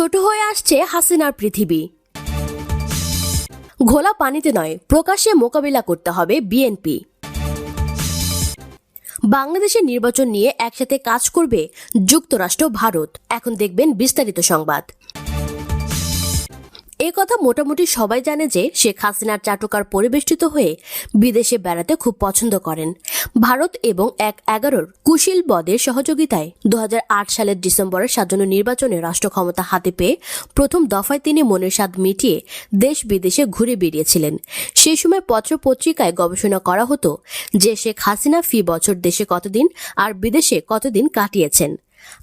ছোট হয়ে আসছে হাসিনার পৃথিবী। ঘোলা পানিতে নয়, প্রকাশ্যে মোকাবিলা করতে হবে বিএনপি। বাংলাদেশের নির্বাচন নিয়ে একসাথে কাজ করবে যুক্তরাষ্ট্র, ভারত। এখন দেখবেন বিস্তারিত সংবাদ। এ কথা মোটামুটি সবাই জানে যে শেখ হাসিনার চাটুকার পরিবেষ্টিত হয়ে বিদেশে বেড়াতে খুব পছন্দ করেন। ভারত এবং এক এগারোর কুশীল বদের সহযোগিতায় দু হাজার আট সালের ডিসেম্বরের সাজানো নির্বাচনে রাষ্ট্র ক্ষমতা হাতে পেয়ে প্রথম দফায় তিনি মনের স্বাদ মিটিয়ে দেশ বিদেশে ঘুরে বেরিয়েছিলেন সেই সময় পত্র পত্রিকায় গবেষণা করা হতো যে শেখ হাসিনা ফি বছর দেশে কতদিন আর বিদেশে কতদিন কাটিয়েছেন।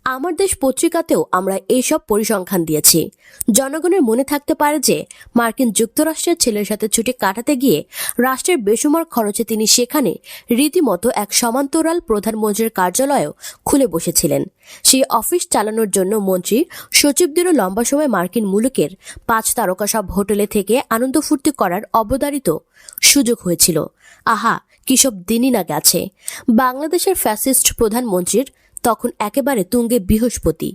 আমার দেশ পত্রিকাতেও আমরা এইসব পরিসংখ্যান দিয়েছি। জনগণের মনে থাকতে পারে যে, মার্কিন যুক্তরাষ্ট্রের ছেলের সাথে ছুটি কাটাতে গিয়ে রাষ্ট্রের বেসুমার খরচে তিনি সেখানে রীতিমতো এক সমান্তরাল প্রধানমন্ত্রীর কার্যালয়ও খুলে বসেছিলেন। সেই অফিস চালানোর জন্য মন্ত্রী সচিবদেরও লম্বা সময় মার্কিন মুলুকের পাঁচ তারকা সব হোটেলে থেকে আনন্দ ফুর্তি করার অবদারিত সুযোগ হয়েছিল। আহা, কিসব দিনই না গেছে। বাংলাদেশের ফ্যাসিস্ট প্রধানমন্ত্রীর তখন একেবারে তুঙ্গে বৃহস্পতি।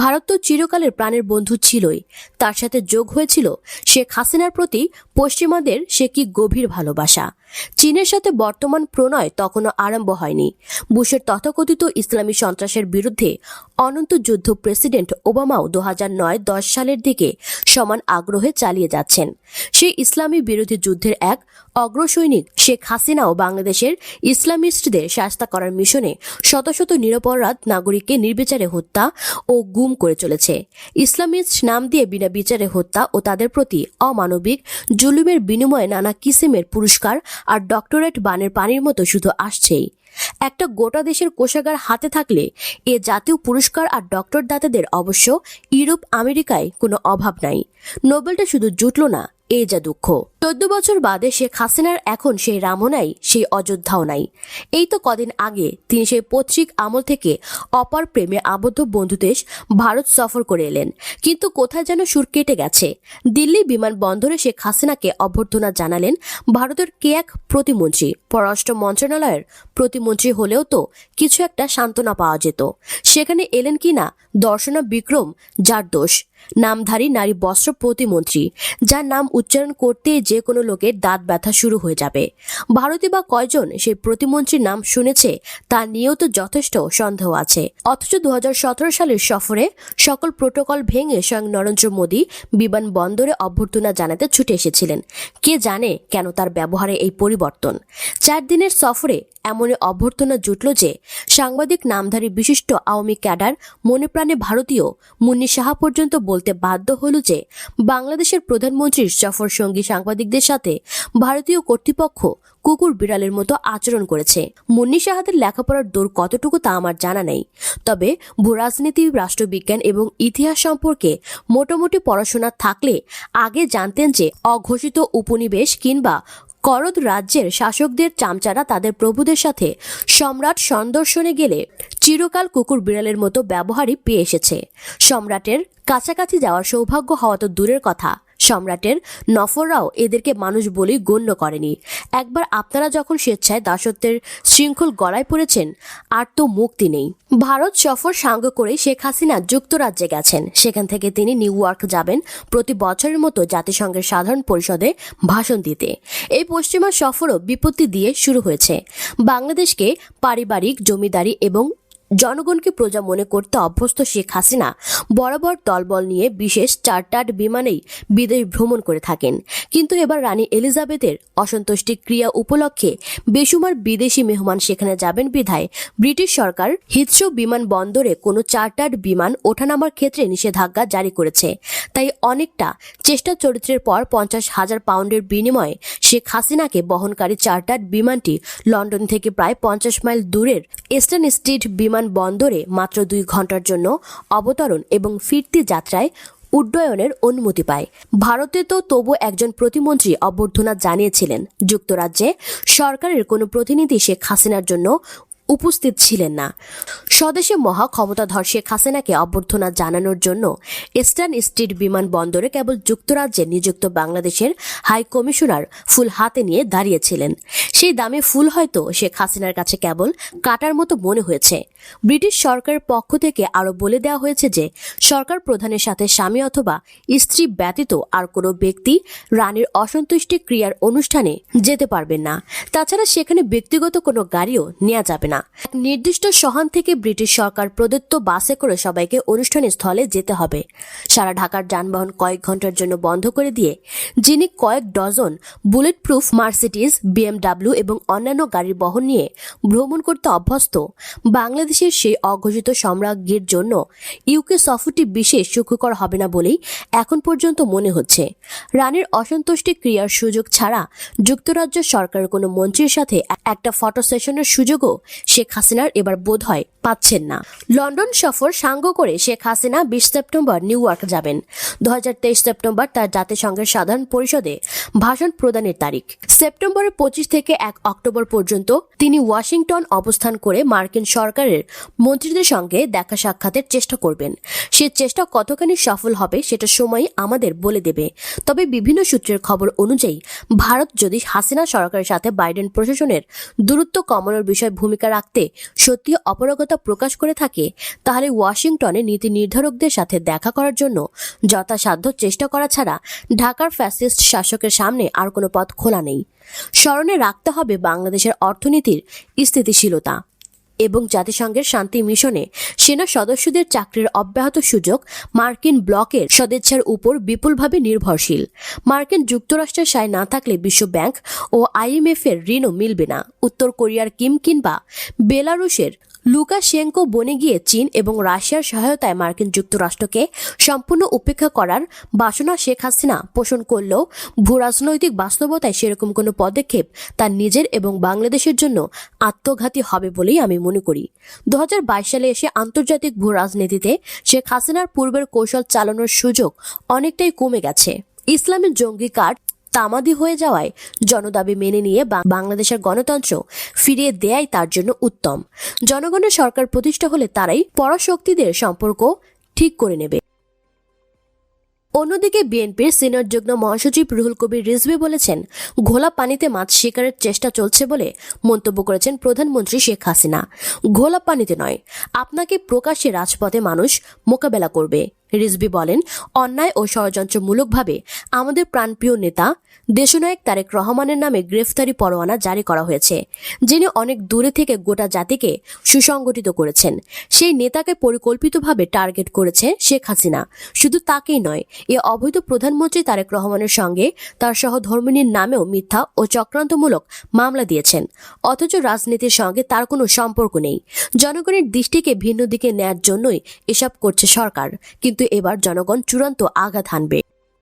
ভারত তো চিরকালের প্রাণের বন্ধু ছিলই। তার সাথে যোগ হয়েছিল শেখ হাসিনার প্রতি পশ্চিমাদের সে কি গভীর ভালোবাসা? চীনের সাথে বর্তমান প্রণয় তখনও আরম্ভ হয়নি। বুশের তথাকথিত ইসলামী সন্ত্রাসের বিরুদ্ধে অনন্ত যুদ্ধ প্রেসিডেন্ট ওবামাও দু হাজার নয় দশ সালের দিকে সমান আগ্রহে চালিয়ে যাচ্ছেন। সেই ইসলামী বিরোধী যুদ্ধের এক অগ্রসৈনিক শেখ হাসিনাও বাংলাদেশের ইসলামিস্টদের শাস্তা করার মিশনে শত শত নিরপরাধ নাগরিককে নির্বিচারে হত্যা ও গুম করে চলেছে। ইসলামিস্ট নাম দিয়ে বিনা বিচারে হত্যা ও তাদের প্রতি অমানবিক জুলুমের বিনিময়ে নানা কিসিমের পুরস্কার আর ডক্টরেট বানের পানির মতো শুধু আসছেই। একটা গোটা দেশের কোষাগার হাতে থাকলে এ জাতীয় পুরস্কার আর ডক্টর দাতাদের অবশ্য ইউরোপ আমেরিকায় কোনো অভাব নাই। নোবেলটা শুধু জুটল না, এ যা দুঃখ। চোদ্দ বছর বাদে শেখ হাসিনার এখন সেই রামও নাই, সেই অযোধ্যাও নাই। এই তো কদিন আগে তিনি সেই পৈতৃক আমল থেকে অপার প্রেমে আবদ্ধ বন্ধুদেশ ভারত সফর করে এলেন। কিন্তু কোথায় যেন সুর কেটে গেছে। দিল্লি বিমানবন্দরে শেখ হাসিনাকে অভ্যর্থনা জানালেন ভারতের কে এক প্রতিমন্ত্রী। পররাষ্ট্র মন্ত্রণালয়ের প্রতিমন্ত্রী হলেও তো কিছু একটা সান্ত্বনা পাওয়া যেত। সেখানে এলেন কিনা দর্শনা বিক্রম, যার দোষ। নামধারী নারী বস্ত্র প্রতিমন্ত্রী, যার নাম উচ্চারণ করতে যে কোনো লোকের দাঁত ব্যথা শুরু হয়ে যাবে। ভারতে বা কয়জন সেই প্রতিমন্ত্রীর নাম শুনেছে, তা নিয়েও তো যথেষ্ট সন্দেহ আছে। অথচ দু হাজার সতেরো সালের সফরে সকল প্রোটোকল ভেঙে স্বয়ং নরেন্দ্র মোদী বিমান বন্দরে অভ্যর্থনা জানাতে ছুটে এসেছিলেন। কে জানে কেন তার ব্যবহারে এই পরিবর্তন? চার দিনের সফরে এমনই অভ্যর্থনা জুটল যে সাংবাদিক নামধারী বিশিষ্ট আওয়ামী ক্যাডার মনে প্রাণে ভারতীয় মুন্নি সাহা পর্যন্ত বলতে বাধ্য হল যে বাংলাদেশের প্রধানমন্ত্রীর সফর সঙ্গী সাংবাদিকদের সাথে ভারতীয় কর্তৃপক্ষ কুকুর বিড়ালের মতো আচরণ করেছে। মুন্নি সাহাদের লেখাপড়ার দৌড় কতটুকু তা আমার জানা নেই। তবে ভূরাজনীতি, রাষ্ট্রবিজ্ঞান এবং ইতিহাস সম্পর্কে মোটামুটি পড়াশোনা থাকলে আগে জানতেন যে অঘোষিত উপনিবেশ কিংবা করদ রাজ্যের শাসকদের চামচারা তাদের প্রভুদের সাথে সম্রাট সন্দর্শনে গেলে চিরকাল কুকুর বিড়ালের মতো ব্যবহারই পেয়ে এসেছে। সম্রাটের কাছাকাছি যাওয়ার সৌভাগ্য হওয়া তো দূরের কথা। সম্রাটের নফররাও এদেরকে মানুষ বলেই গণ্য করেনি। একবার আপনারা যখন স্বেচ্ছায় দাসত্বের শৃঙ্খল গলায় পড়েছেন, আর তো মুক্তি নেই। ভারত সফর সাঙ্গ করে শেখ হাসিনা যুক্তরাজ্যে গেছেন। সেখান থেকে তিনি নিউ ইয়র্ক যাবেন প্রতি বছরের মতো জাতিসংঘের সাধারণ পরিষদে ভাষণ দিতে। এই পশ্চিমা সফরও বিপত্তি দিয়ে শুরু হয়েছে। বাংলাদেশকে পারিবারিক, জমিদারি এবং জনগণকে প্রজা মনে করতে অভ্যস্ত শেখ হাসিনা বরাবর দলবল নিয়ে বিশেষ চার্টার্ড বিমানেই বিদেশ ভ্রমণ করে থাকেন। কিন্তু এবার রানী এলিজাবেথের অসন্তুষ্টি ক্রিয়া উপলক্ষে বেসুমার বিদেশি মেহমান সেখানে যাবেন বিধায় ব্রিটিশ সরকার হিথ্রো বিমান বন্দরে কোনো চার্টার্ড বিমান ওঠানামার ক্ষেত্রে নিষেধাজ্ঞা জারি করেছে। তাই অনেকটা চেষ্টা চরিত্রের পর পঞ্চাশ হাজার পাউন্ডের বিনিময়ে শেখ হাসিনাকে বহনকারী চার্টার্ড বিমানটি লন্ডন থেকে প্রায় পঞ্চাশ মাইল দূরের ইস্টার্ন স্ট্রিট বিমান বন্দরে মাত্র দুই ঘণ্টার জন্য অবতরণ এবং ফিরতি যাত্রায় উড্ডয়নের অনুমতি পায়। ভারতে তো তবু একজন প্রতিমন্ত্রী অভ্যর্থনা জানিয়েছিলেন। যুক্তরাজ্যে সরকারের কোনো প্রতিনিধি শেখ হাসিনার জন্য উপস্থিত ছিলেন না। স্বদেশে মহা ক্ষমতাধর শেখ হাসিনাকে অভ্যর্থনা জানানোর জন্য ইস্টার্ন স্ট্রিট বিমানবন্দরে কেবল যুক্তরাজ্যে নিযুক্ত বাংলাদেশের হাই কমিশনার ফুল হাতে নিয়ে দাঁড়িয়েছিলেন। সেই দামে ফুল হয়তো শেখ হাসিনার কাছে কেবল কাটার মতো মনে হয়েছে। ব্রিটিশ সরকারের পক্ষ থেকে আরও বলে দেওয়া হয়েছে যে, সরকার প্রধানের সাথে স্বামী অথবা স্ত্রী ব্যতীত আর কোনো ব্যক্তি রানীর অসন্তুষ্টি ক্রিয়ার অনুষ্ঠানে যেতে পারবেন না। তাছাড়া সেখানে ব্যক্তিগত কোনো গাড়িও নেওয়া যাবে না। এক নির্দিষ্ট সহান থেকে ব্রিটিশ সরকার প্রদত্ত বাসে করে সবাইকে অনুষ্ঠান স্থলে যেতে হবে। সারা ঢাকার যানবাহন কয়েক ঘণ্টার জন্য বন্ধ করে দিয়ে, যিনি কয়েক dozen bullet proof Mercedes, BMW এবং অন্যান্য গাড়ির বহন নিয়ে ভ্রমণ করতে অভ্যস্ত বাংলাদেশের সেই অঘোষিত সম্রাজ্ঞীর জন্য ইউকে সফরটি বিশেষ সুখকর হবে না বলেই এখন পর্যন্ত মনে হচ্ছে। রানীর অসন্তুষ্টি ক্রিয়ার সুযোগ ছাড়া যুক্তরাজ্য সরকারের কোনো মন্ত্রীর সাথে একটা ফটো সেশনের সুযোগও শেখ হাসিনার এবার বোধ হয় পাচ্ছেন না। লন্ডন সফর সাঙ্গ করে শেখ হাসিনা বিশ সেপ্টেম্বর নিউ ইয়র্ক যাবেন। দু সেপ্টেম্বর তার জাতিসংঘের সাধারণ পরিষদে ভাষণ প্রদানের তারিখ। সেপ্টেম্বরের পঁচিশ থেকে এক অক্টোবর পর্যন্ত তিনি ওয়াশিংটন অবস্থান করে মার্কিন সরকারের মন্ত্রীদের সঙ্গে দেখা সাক্ষাতের চেষ্টা করবেন। সে চেষ্টা কতখানি সফল হবে সেটা সময় আমাদের বলে দেবে। তবে বিভিন্ন সূত্রের খবর অনুযায়ী, ভারত যদি হাসিনা সরকারের সাথে বাইডেন প্রশাসনের দূরত্ব কমানোর বিষয়ে ভূমিকা রাখতে সত্যি অপারগতা প্রকাশ করে থাকে, তাহলে ওয়াশিংটনে নীতি নির্ধারকদের সাথে দেখা করার জন্য যথাসাধ্য চেষ্টা করা ছাড়া ঢাকার ফ্যাসিস্ট শাসকের সামনে আর কোনো পথ খোলা নেই। স্মরণে রাখতে হবে বাংলাদেশের অর্থনীতির স্থিতিশীলতা এবং জাতিসংঘের শান্তি মিশনে সেনা সদস্যদের চাকরির অব্যাহত সুযোগ মার্কিন ব্লকের সদিচ্ছার উপর বিপুলভাবে নির্ভরশীল। মার্কিন যুক্তরাষ্ট্রের সায় না থাকলে বিশ্ব ব্যাংক ও আইএমএফ এর ঋণও মিলবে না। উত্তর কোরিয়ার কিম কিংবা বেলারুশের লুকাশেঙ্কো বনে গিয়ে চীন এবং রাশিয়ার সহায়তায় মার্কিন যুক্তরাষ্ট্রকে সম্পূর্ণ উপেক্ষা করার বাসনা শেখ হাসিনা পোষণ করলেও ভূরাজনৈতিক বাস্তবতায় সেরকম কোনো পদক্ষেপ তার নিজের এবং বাংলাদেশের জন্য আত্মঘাতী হবে বলেই আমি মনে করি। দু হাজার বাইশ সালে এসে আন্তর্জাতিক ভূ রাজনীতিতে শেখ হাসিনার পূর্বের কৌশল চালানোর সুযোগ অনেকটাই কমে গেছে। ইসলামের জঙ্গি কার্ড তামাদি হয়ে যাওয়ায় জনদাবি মেনে নিয়ে বাংলাদেশের গণতন্ত্র ফিরিয়ে দেয়াই তার জন্য উত্তম। জনগণের সরকার প্রতিষ্ঠা হলে তারাই পরাশক্তিদের সম্পর্ক ঠিক করে নেবে। অন্যদিকে বিএনপির সিনিয়র যুগ্ম মহাসচিব রুহুল কবির রিজভি বলেছেন, ঘোলা পানিতে মাছ শিকারের চেষ্টা চলছে বলে মন্তব্য করেছেন প্রধানমন্ত্রী শেখ হাসিনা। ঘোলা পানিতে নয়, আপনাকে প্রকাশ্যে রাজপথে মানুষ মোকাবেলা করবে। রিজভি বলেন, অন্যায় ও ষড়যন্ত্রমূলকভাবে আমাদের প্রাণপ্রিয় নেতা দেশনায়ক তারেক রহমানের নামে গ্রেফতারি পরোয়ানা জারি করা হয়েছে, যিনি অনেক দূরে থেকে গোটা জাতিকে সুসংগঠিত করেছেন। সেই নেতাকে পরিকল্পিতভাবে টার্গেট করেছে শেখ হাসিনা। শুধু তাকেই নয়, এ অবৈধ প্রধানমন্ত্রী তারেক রহমানের সঙ্গে তার সহধর্মিনীর নামেও মিথ্যা ও চক্রান্তমূলক মামলা দিয়েছেন। অথচ রাজনীতির সঙ্গে তার কোনো সম্পর্ক নেই। জনগণের দৃষ্টিকে ভিন্ন দিকে নেয়ার জন্যই এসব করছে সরকার। কিন্তু এবার জনগণ চূড়ান্ত আঘাত হানবে।